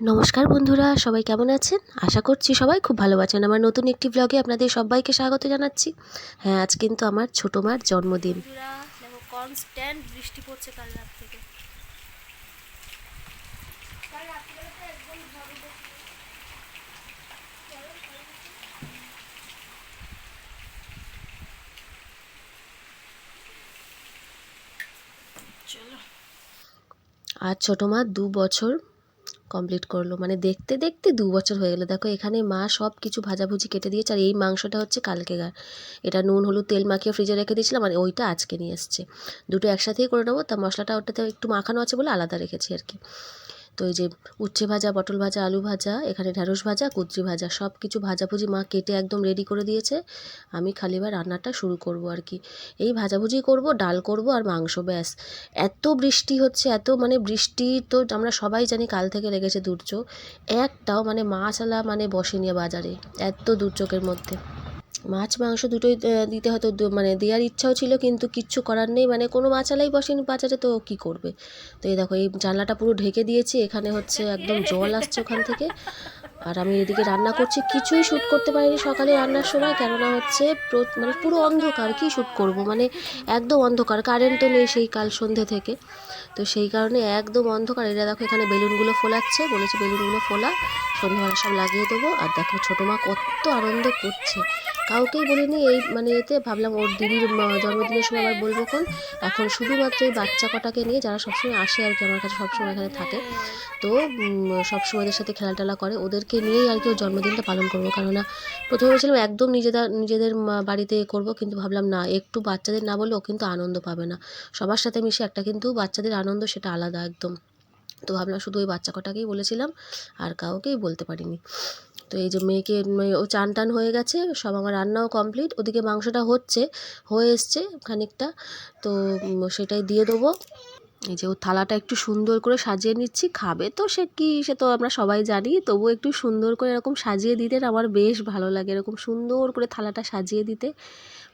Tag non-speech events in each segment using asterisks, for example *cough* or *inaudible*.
নমস্কার বন্ধুরা সবাই কেমন আছেন? আশা করছি সবাই খুব ভালো আছেন। আমার নতুন একটি ব্লগে আপনাদের সবাইকে স্বাগত জানাচ্ছি। হ্যাঁ আজ কিন্তু আমার ছোটো মার জন্মদিন। বন্ধুরা দেখো কনস্ট্যান্ট বৃষ্টি পড়ছে কাল রাত থেকে। চলো। আর ছোটো মা দু বছর কমপ্লিট করল। মানে দেখতে দেখতে দু বছর হয়ে গেলো। দেখো, এখানে মা সব কিছু ভাজাভুজি কেটে দিয়েছে, আর এই মাংসটা হচ্ছে কালকেকার এটা নুন, হলুদ, তেল মাখিয়ে ফ্রিজে রেখে দিয়েছিলাম মানে ওইটা আজকে নিয়ে এসছে। দুটো একসাথেই করে নেব, তা মশলাটা ওটাতে একটু মাখানো আছে বলে আলাদা রেখেছি আর কি। তো এই যে উচ্ছে ভাজা, পটল ভাজা, আলু ভাজা, এখানে ঢ্যাঁড়স ভাজা, কুদ্রি ভাজা সব কিছু ভাজাভুজি মা কেটে একদম রেডি করে দিয়েছে। আমি খালি এবার রান্নাটা শুরু করব আর কি। এই ভাজাভুজি করব, ডাল করব আর মাংস, ব্যাস। এত বৃষ্টি হচ্ছে, এত মানে বৃষ্টি তো আমরা সবাই জানি কাল থেকে লেগেছে দুর্যোগ একটাও মানে মাছালা মানে বসেনি বাজারে, এত দুর্যোগের মধ্যে। মাছ, মাংস দুটোই দিতে হয়তো মানে দেওয়ার ইচ্ছাও ছিল, কিন্তু কিচ্ছু করার নেই। মানে কোনো মাছালাই বসেনি বাজারে, তো কি করবে? তো এই দেখো, এই জানলাটা পুরো ঢেকে দিয়েছি, এখানে হচ্ছে একদম জল আসছে ওখান থেকে। আর আমি এদিকে রান্না করছি, কিছুই শ্যুট করতে পারিনি সকালে রান্নার সময়, কেননা হচ্ছে মানে পুরো অন্ধকার, কি শ্যুট করব? মানে একদম অন্ধকার কারেন্টও নেই সেই কাল সন্ধে থেকে। তো সেই কারণে একদম অন্ধকার। এটা দেখো, এখানে বেলুনগুলো ফোলাচ্ছে, বলেছে বেলুনগুলো ফোলা, সন্ধ্যাবেলা সব লাগিয়ে দেবো। আর দেখো, ছোটো মা কত আনন্দ করছে। কাউকেই বলিনি, এই মানে এতে ভাবলাম ওর দিদির জন্মদিনের সময় আবার বলব কোন এখন শুধুমাত্র এই বাচ্চা কটাকে নিয়ে যারা সবসময় আসে আর কি, আমার কাছে সবসময় এখানে থাকে। তো সবসময় ওদের সাথে খেলা টেলা করে। ওদেরকে নিয়েই আর কি ওর জন্মদিনটা পালন করব। কেননা প্রথমে ভেবেছিলাম একদম নিজেদের নিজেদের বাড়িতে করব, কিন্তু ভাবলাম না, একটু বাচ্চাদের না বললে ও কিন্তু আনন্দ পাবে না। সবার সাথে মিশে একটা কিন্তু বাচ্চাদের আনন্দ, সেটা আলাদা একদম। তো ভাবলাম শুধু ওই বাচ্চা কটাকেই বলেছিলাম, আর কাউকেই বলতে পারিনি। তো এই যে মেয়েকে মেয়ে- ও চান টান হয়ে গেছে, সব আমার রান্নাও কমপ্লিট, ওদিকে মাংসটা হচ্ছে, হয়ে এসছে খানিকটা, তো সেটাই দিয়ে দেবো। এই যে ও থালাটা একটু সুন্দর করে সাজিয়ে নিচ্ছি, খাবে তো সে কি, সে তো আমরা সবাই জানি, তবুও একটু সুন্দর করে এরকম সাজিয়ে দিতে আমার বেশ ভালো লাগে, এরকম সুন্দর করে থালাটা সাজিয়ে দিতে।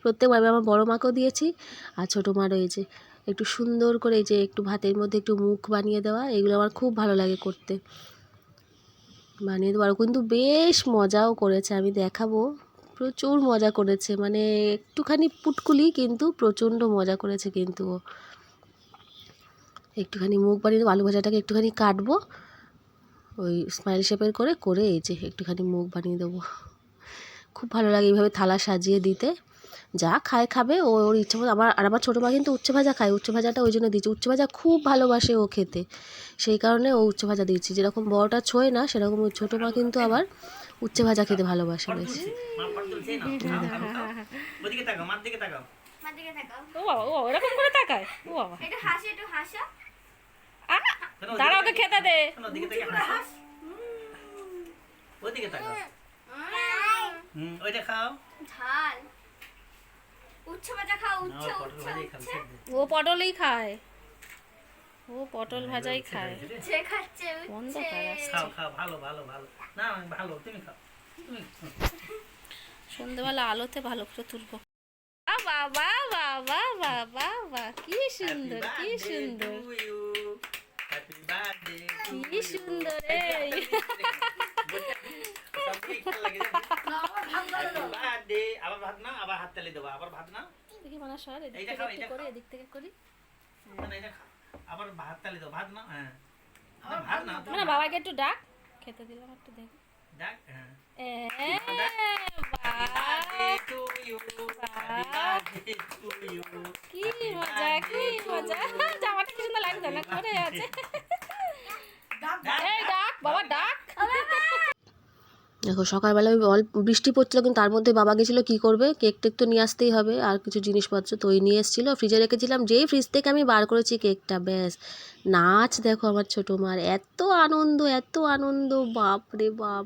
প্রত্যেকবার আমার বড়ো মাকেও দিয়েছি, আর ছোটো মা রয়েছে একটু সুন্দর করে এই যে একটু ভাতের মধ্যে একটু মুখ বানিয়ে দেওয়া, এগুলো আমার খুব ভালো লাগে করতে। বানিয়ে দেবো আর কিন্তু বেশ মজাও করেছে, আমি দেখাবো। প্রচুর মজা করেছে মানে একটুখানি পুটকুলি কিন্তু প্রচণ্ড মজা করেছে কিন্তু। একটুখানি মুখ বানিয়ে দেবো আলু ভাজাটাকে একটুখানি কাটবো, ওই স্মাইল শেপের করে করে এই যে একটুখানি মুখ বানিয়ে দেবো। খুব ভালো লাগে এইভাবে থালা সাজিয়ে দিতে। যা খায় খাবে ও ওর ইচ্ছে মতো আমার আর আমার ছোটো মা কিন্তু উচ্ছে ভাজা খায় উচ্ছে ভাজাটা ওই জন্য দিচ্ছি উচ্ছে ভাজা খুব ভালোবাসে ও খেতে। সেই কারণে ও উচ্ছে ভাজা দিচ্ছি যেরকম বড়টা ছোঁয় না সেরকম ওই ছোটো মা কিন্তু আবার উচ্ছে ভাজা খেতে ভালোবাসে বেশ। দাঁড়া ওকে খেতে দে। তাকাও। হুম ওইটা খাও। ঝাল। উচ্ছে ভাজা খাও উচ্ছে ও উচ্ছে পটলই খায়। ও পটল ভাজাই খায়। উচ্ছে খাচ্ছে উচ্ছে। খাও খাও ভালো ভালো ভালো। না ভালো তুমি খাও। তুমি সন্ধ্যেবেলা আলোতে ভালো করে তুলবো। আ বাবা বাবা বাবা কি সুন্দর কি সুন্দর। কি সুন্দর এই ভাত না আবার হাত তালি দেবো। আবার ভাত না দেখি মানে সর এদিক থেকে করি এদিক থেকে করি। না, না, এটা খাও। আবার ভাত তালি দাও। ভাত না হ্যাঁ। আবার ভাত না মানে বাবাকে একটু ডাক। খেতে দিলাম একটু দেখ। ডাক? হ্যাঁ। এ. কি মজা কি মজা। জামাটা কি সুন্দর লাগছে না করে আছে। ডাক, ডাক বাবা ডাক। দেখো, সকালবেলা অল্প বৃষ্টি পড়ছিল, কিন্তু তার মধ্যে বাবা গেছিল, কী করবে? কেক টেক তো নিয়ে আসতেই হবে, আর কিছু জিনিসপত্র তো ওই নিয়ে এসেছিল। ফ্রিজে রেখেছিলাম, যেই ফ্রিজ থেকে আমি বার করেছি কেকটা, ব্যাস। নাচ দেখো আমার ছোটো মার, এত আনন্দ এত আনন্দ, বাপ রে বাপ।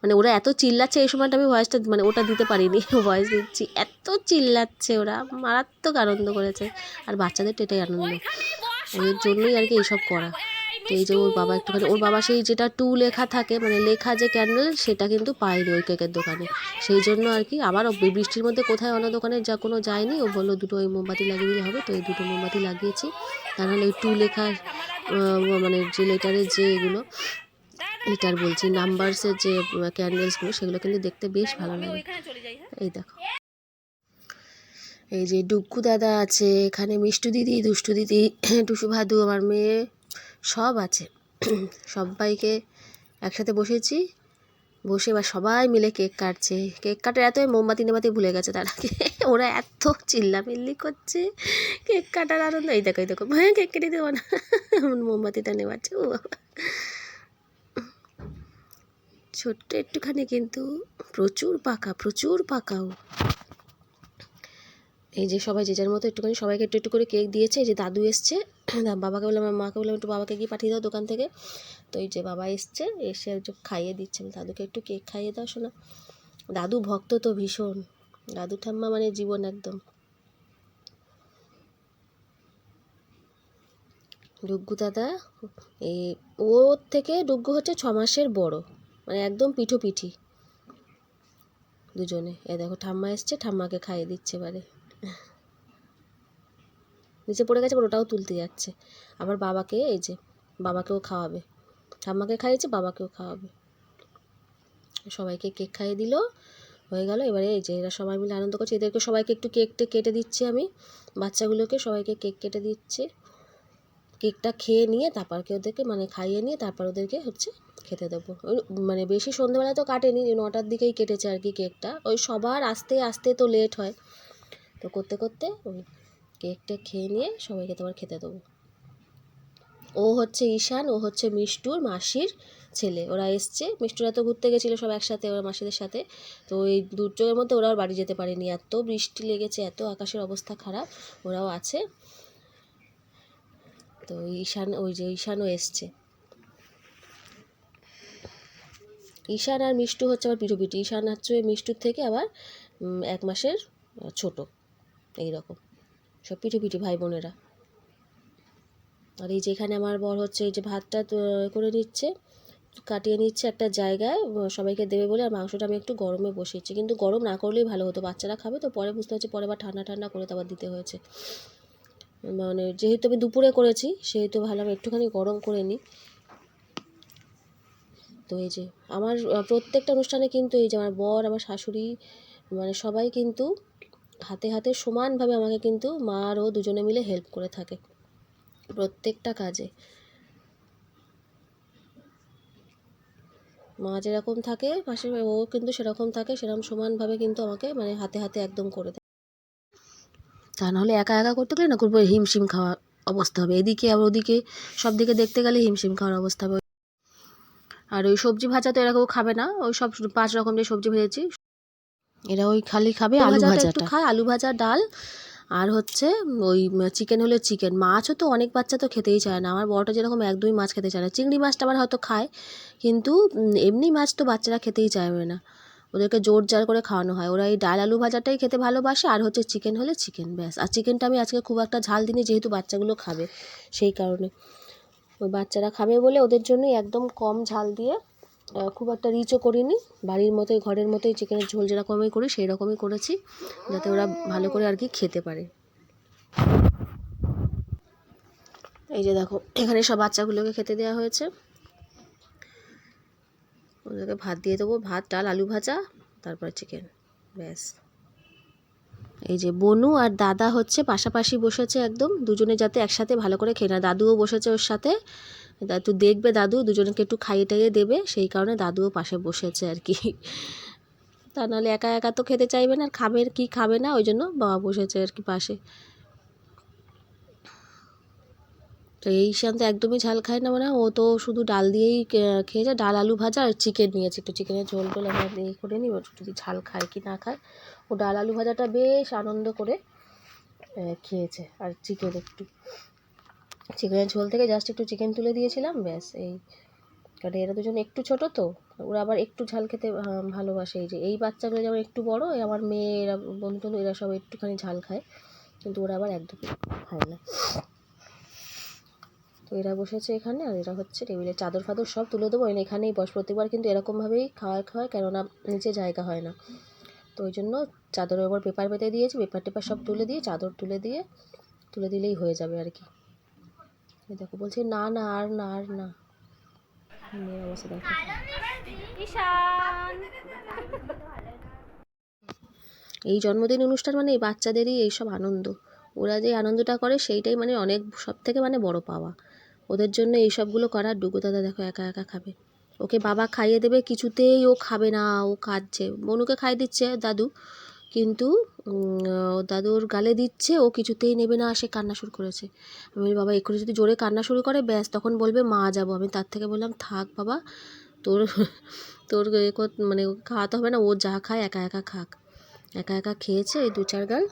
মানে ওরা এত চিল্লাচ্ছে, এই সময়টা আমি ভয়েসটা মানে ওটা দিতে পারিনি *laughs* ভয়েস দিচ্ছি। এত চিল্লাচ্ছে ওরা, মারাত্মক আনন্দ করেছে, আর বাচ্চাদের তো এটাই আনন্দ। ওদের জন্যই আর কি এইসব করা। তো এই যে ওর বাবা একটুখানি ওর বাবা সেই যেটা টু লেখা থাকে মানে লেখা যে ক্যান্ডেল সেটা কিন্তু পায়নি ওই কেকের দোকানে। সেই জন্য আর কি আবার বৃষ্টির মধ্যে কোথায় অন্য দোকানে যা কোনো যায়নি। ও বলল দুটো ওই মোমবাতি লাগিয়ে দিলে হবে তো এই দুটো মোমবাতি লাগিয়েছি। তা নাহলে ওই টু লেখা মানে যে লেটারের যে এগুলো লিটার বলছি নাম্বারসের যে ক্যান্ডেলসগুলো সেগুলো কিন্তু দেখতে বেশ ভালো লাগে। হ্যাঁ? এই দেখো। এই যে ডুগ্গু দাদা আছে এখানে মিষ্টু দিদি দুষ্টু দিদি টুসু ভাদু আমার মেয়ে। সব আছে। সবাইকে একসাথে বসেছি। বসে বা সবাই মিলে কেক কাটছে। কেক কাটার এত মোমবাতি নেমাতি ভুলে গেছে তার। আগে ওরা এত চিল্লামিল্লি করছে। কেক কাটার আনন্দ। এই দেখো এই দেখো। হ্যাঁ কেক কেটে দেবো না। মোমবাতিটা নেবাচ্ছে ও ছোট্ট একটুখানি কিন্তু প্রচুর পাকা, প্রচুর পাকাও এই যে সবাই যে যার মতো একটুখানি সবাইকে একটু একটু করে কেক দিয়েছে। এই যে দাদু এসছে। *coughs* বাবাকে বললাম আমার মাকে বললাম, একটু বাবাকে গিয়ে পাঠিয়ে দাও দোকান থেকে। তো এই যে বাবা এসছে, এসে একটু খাইয়ে দিচ্ছে। দাদুকে একটু কেক খাইয়ে দাও, শোনা। দাদু ভক্ত তো ভীষণ। দাদু ঠাম্মা মানে জীবন একদম। ডুগ্গু দাদা এই ওর থেকে ডুগ্গু হচ্ছে ছ মাসের বড়। মানে একদম পিঠো পিঠি। দুজনে। এ দেখো, ঠাম্মা এসছে, ঠাম্মাকে খাইয়ে দিচ্ছে এবারে। নিচে পড়ে গেছে ওটাও তুলতে যাচ্ছে। আবার বাবাকে, এই যে, বাবাকেও খাওয়াবে। ঠাম্মাকে খাইয়েছে, বাবাকেও খাওয়াবে। সবাইকে কেক খাইয়ে দিল, হয়ে গেল। এবারে এই যে, এরা সবাই মিলে আনন্দ করছে। এদেরকে সবাইকে একটু কেকটা কেটে দিচ্ছি আমি। বাচ্চাগুলোকে সবাইকে কেক কেটে দিচ্ছি। কেকটা খেয়ে নিয়ে তারপর কে ওদেরকে মানে খাইয়ে নিয়ে তারপর ওদেরকে হচ্ছে খেতে দেবো। ওই মানে বেশি সন্ধ্যেবেলা তো কাটেনি নটার দিকেই কেটেছে আর কি কেকটা। ওই সবার আসতে আসতে তো লেট হয়। তো করতে করতে ওই কেকটা খেয়ে নিয়ে সবাইকে তোমার খেতে দেবো। ও হচ্ছে ঈশান, ও হচ্ছে মিষ্টুর মাসির ছেলে। ওরা এসছে। মিষ্টুরা তো ঘুরতে গেছিল সব একসাথে, ওরা মাসিদের সাথে। তো এই দুর্যোগের মধ্যে ওরা আর বাড়ি যেতে পারেনি। এত বৃষ্টি লেগেছে, এত আকাশের অবস্থা খারাপ, ওরাও আছে। তো ঈশান, ওই যে ঈশানও এসছে। ঈশান আর মিষ্টু হচ্ছে আবার পিঠোপিঠি। ঈশান হচ্ছে মিষ্টুর থেকে আবার এক মাসের ছোট। এই রকম সব পিঠে পিঠে ভাই বোনেরা। আর এই যেখানে আমার বর হচ্ছে এই যে ভাতটা করে নিচ্ছে, কাটিয়ে নিচ্ছে একটা জায়গায় সবাইকে দেবে বলে, আর মাংসটা আমি একটু গরমে বসিয়েছি। কিন্তু গরম না করলেই ভালো হতো, বাচ্চারা খাবে তো, পরে বুঝতে হচ্ছে পরে আবার ঠান্ডা ঠান্ডা করে তো দিতে হয়েছে। মানে যেহেতু আমি দুপুরে করেছি, সেহেতু ভাবলাম একটুখানি গরম করে নিই। তো এই যে, আমার প্রত্যেকটা অনুষ্ঠানে কিন্তু এই যে আমার বর, আমার শাশুড়ি মানে সবাই কিন্তু হাতে হাতে সমানভাবে আমাকে কিন্তু মা আর ও দুজনে মিলে হেল্প করে থাকে প্রত্যেকটা কাজে। মা যেরকম থাকে, পাশে ও কিন্তু সেরকম থাকে, সেরকম সমানভাবে কিন্তু আমাকে মানে হাতে হাতে একদম করে দেয়। তা নাহলে একা একা করতে গেলে না করব? হিমশিম খাওয়া অবস্থা হবে। এদিকে আবার ওদিকে সব দিকে দেখতে গেলে হিমশিম খাওয়ার অবস্থা হবে। আর ওই সবজি ভাজা তো এরা কেউ খাবে না। ওই সব পাঁচ রকম যে সবজি ভেজেছি এরা ওই খালি খাবে আলু ভাজাটা একটু খায় আলু ভাজা ডাল আর হচ্ছে ওই চিকেন হলে চিকেন মাছও তো অনেক বাচ্চা তো খেতেই চায় না। আমার বড়টা যেরকম এক দুই মাছ খেতে চায় না। চিংড়ি মাছটা আবার হয়তো খায় কিন্তু এমনি মাছ তো বাচ্চারা খেতেই চাইবে না। ওদেরকে জোর জার করে খাওয়ানো হয়। ওরা এই ডাল আলু ভাজাটাই খেতে ভালোবাসে আর হচ্ছে চিকেন হলে চিকেন ব্যাস। আর চিকেনটা আমি আজকে খুব একটা ঝাল দিইনি যেহেতু বাচ্চাগুলো খাবে সেই কারণে। ওই বাচ্চারা খাবে বলে ওদের জন্যই একদম কম ঝাল দিয়ে খুব একটা রিচও করিনি। বাড়ির মতোই, ঘরের মতোই চিকেনের ঝোল যেরকমই করি সেই রকমই করেছি, যাতে ওরা ভালো করে আর কি খেতে পারে। এই যে দেখো, এখানে সব বাচ্চাগুলোকে খেতে দেওয়া হয়েছে। ওদেরকে ভাত দিয়ে দেবো, ভাত, ডাল, আলু ভাজা, তারপর চিকেন ব্যাস। এই যে বনু আর দাদা হচ্ছে পাশাপাশি বসেছে একদম, দুজনে যাতে একসাথে ভালো করে খেয়ে না দাদুও বসেছে ওর সাথে। দাদু দেখবে দাদু, দুজনকে একটু খাইয়ে টাইয়ে দেবে, সেই কারণে দাদুও পাশে বসেছে আর কি। তা নাহলে একা একা তো খেতে চাইবে না, আর খাবে কি খাবে না, ওই জন্য বাবা বসেছে আর কি পাশে। তো এই শান্ত একদমই ঝাল খায় না মানে ও তো শুধু ডাল দিয়েই কে- খেয়েছে ডাল, আলু ভাজা আর চিকেন নিয়েছে। একটু চিকেনের ঝোল টোল আমরা এই করে নিই যদি ঝাল খায় কি না খায়। ও ডাল, আলু ভাজাটা বেশ আনন্দ করে খেয়েছে, আর চিকেন একটু। চিকেনের ঝোল থেকে জাস্ট একটু চিকেন তুলে দিয়েছিলাম, ব্যাস এই। কারণ এরা দুজন একটু ছোট তো, ওরা আবার একটু ঝাল খেতে ভালোবাসে। এই যে এই বাচ্চাগুলো যেমন একটু বড় আমার মেয়ে, এরা বন্ধু টন্ধু, এরা সব একটুখানি ঝাল খায়। কিন্তু ওরা আবার একদমই খায় না। তো এরা বসেছে এখানে, আর এরা হচ্ছে টেবিলে চাদর ফাদর সব তুলে দেবো। এনে এখানেই বস প্রতিবার কিন্তু এরকমভাবেই খাওয়ায় খাওয়ায়, কেননা নিচে জায়গা হয় না। তো ওই জন্য চাদরের ওপর পেপার পেতে দিয়েছি, পেপার টেপার সব তুলে দিয়ে, চাদর তুলে দিয়ে, তুলে দিলেই হয়ে যাবে আর কি। এই দেখো বলছে না না আর না আর না। মেয়ের অবস্থা দেখো। এই জন্মদিন অনুষ্ঠান মানে এই বাচ্চাদেরই এইসব আনন্দ। ওরা যে আনন্দটা করে সেইটাই মানে অনেক সব থেকে মানে বড় পাওয়া। ওদের জন্য এই সবগুলো করার ডুগু দাদা দেখো একা একা খাবে। ওকে বাবা খাইয়ে দেবে কিছুতেই ও খাবে না ও কাঁদছে। বনুকে খাইয়ে দিচ্ছে দাদু। কিন্তু ও দাদুর গালে দিচ্ছে, ও কিছুতেই নেবে না, সে কান্না শুরু করেছে। আমি বলি, বাবা, এক্ষুনি যদি জোরে কান্না শুরু করে, ব্যাস, তখন বলবে, মা, যাব। আমি তার থেকে বললাম, থাক, বাবা, তোর তোর মানে খাওয়াতে হবে না, ও যা খায়, একা একা খাক। একা একা খেয়েছে এই দু চার গাল।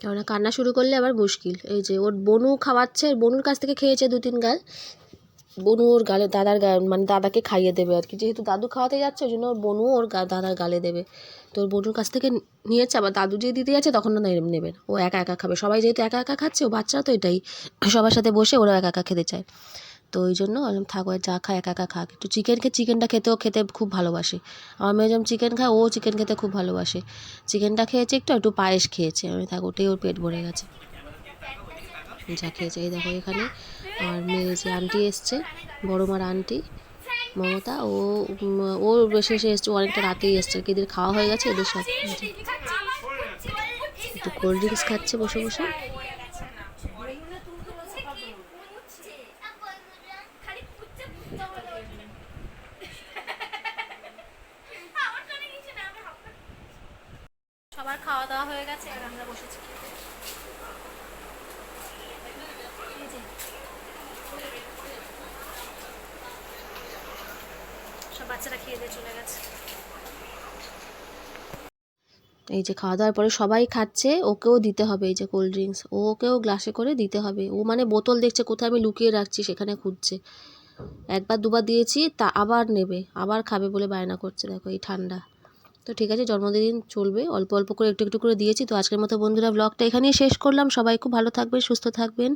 কেননা, কান্না শুরু করলে আবার মুশকিল। এই যে, ওর বনু খাওয়াচ্ছে, বনুর কাছ থেকে খেয়েছে দু তিন গাল। বনু ওর গালে দাদার গা মানে দাদাকে খাইয়ে দেবে আর কি। যেহেতু দাদু খাওয়াতে যাচ্ছে, ওই জন্য ওর বনু ওর গা- দাদার গালে দেবে। তো ওর বনুর কাছ থেকে নিয়েছে, আবার দাদু যে দিতে যাচ্ছে, তখন না নেবে। না ও একা একা খাবে। সবাই যেহেতু একা একা খাচ্ছে, ও বাচ্চারা তো এটাই। সবার সাথে বসে ওরা একা একা খেতে চায়। তো ওই জন্য বললাম যা খায়, একা একা খাক। একটু চিকেন খেয়ে চিকেনটা খেতেও খেতে খুব ভালোবাসে। আমার মেয়ে যেমন চিকেন খায়, ও চিকেন খেতে খুব ভালোবাসে। চিকেনটা খেয়েছে একটু একটু পায়েস খেয়েছে। আমি থাক, ওটাই ওর পেট ভরে গেছে। যা খেয়েছে এই দেখো এখানে আর মেয়ে যে আন্টি এসছে বড় মার আন্টি মমতা ও ও শেষে এসছে অনেকটা রাতেই এসছে এদের খাওয়া হয়ে গেছে এদের সব একটু কোল্ড ড্রিঙ্কস খাচ্ছে বসে বসে সবার খাওয়া দাওয়া হয়ে গেছে আর আমরা বসেছি এই যে। সব বাচ্চারা এই যে খাওয়া দাওয়ার পরে সবাই খাচ্ছে, ওকেও দিতে হবে এই যে কোল্ড ড্রিঙ্কস ওকেও গ্লাসে করে দিতে হবে। ও মানে বোতল দেখছে কোথায় আমি লুকিয়ে রাখছি, সেখানে খুঁজছে। একবার দুবার দিয়েছি, তা আবার নেবে, আবার খাবে বলে বায়না করছে, দেখো এই ঠান্ডা। তো ঠিক আছে, জন্মদিন চলবে, অল্প অল্প করে একটু একটু করে দিয়েছি। তো আজকের মতো বন্ধুরা ব্লগটা এখানেই শেষ করলাম। সবাই খুব ভালো থাকবেন, সুস্থ থাকবেন।